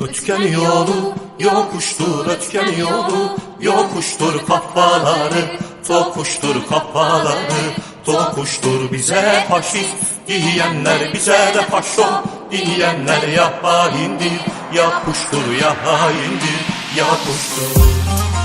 Ötken yolu yokuştur ötken yolu yokuştur kafaları tokuştur kafaları tokuştur bize faşist diyenler bize de faşo diyenler ya haindir ya kuştur ya haindir ya kuştur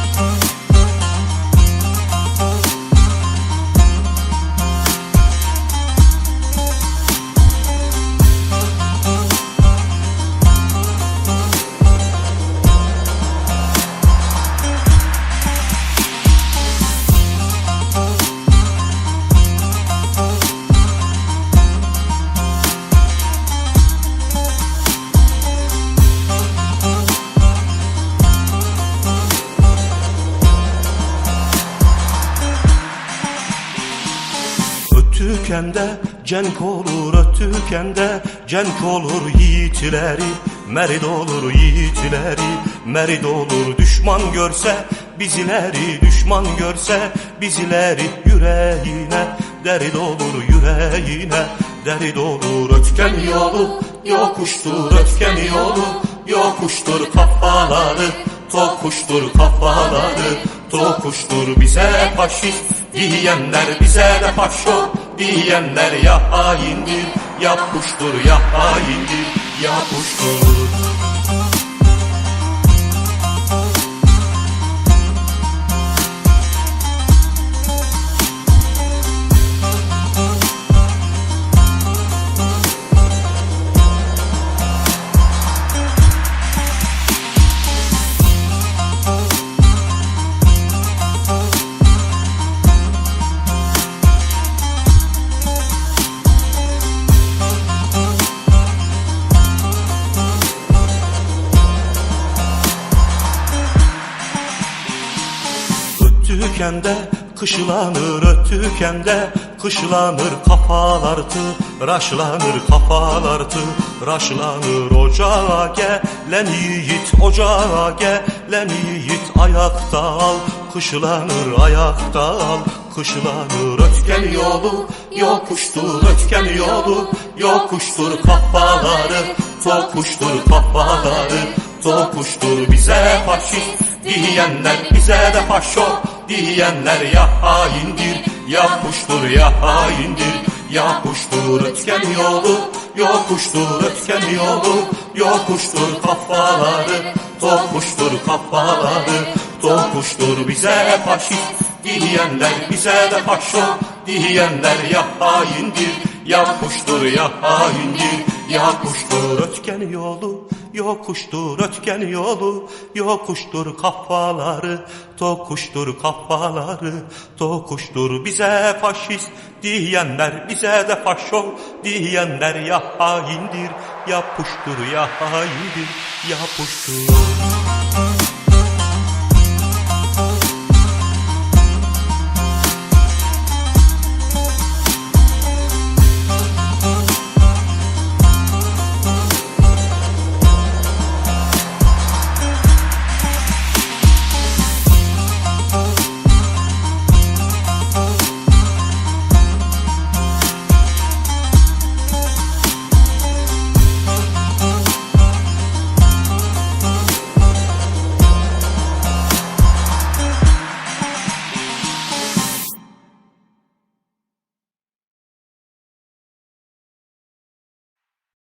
Ötükende cenk olur ötükende cenk olur yiğitleri. Merid olur yiğitleri merid olur. Düşman görse Bizileri düşman görse bizileri. Yüreğine Deri olur yüreğine deri olur. Ötken yolu Yokuştur ötken yolu yokuştur. Kafaları Tokuştur kafaları Tokuştur. Bize faşist diyenler bize de faşo diyenler ya haindir ya kuştur ya haindir ya kuştur Ötükende kışlanır ötükende kışlanır kafalartı Raşlanır kafalartı raşlanır ocağa gelen yiğit ocağa gelen yiğit ayakta al Kışlanır ayakta al kışlanır ötken yolu Yokuştur ötken yolu yokuştur kafaları Tokuştur kafaları tokuştur bize faşist diyenler bize de faşo diyenler ya haindir ya kuştur ya haindir. Ya kuştur ötken yolu yokuştur ötken yolu. Yokuştur kafaları tokuştur kafaları. Tokuştur bize faşist diyenler bize de faşo. Diyenler ya haindir ya kuştur ya haindir ya kuştur ötken yolu Yokuştur ötken yolu Yokuştur kafaları Tokuştur kafaları Tokuştur bize faşist Diyenler bize de faşo Diyenler ya haindir Ya puştur ya haindir Ya puştur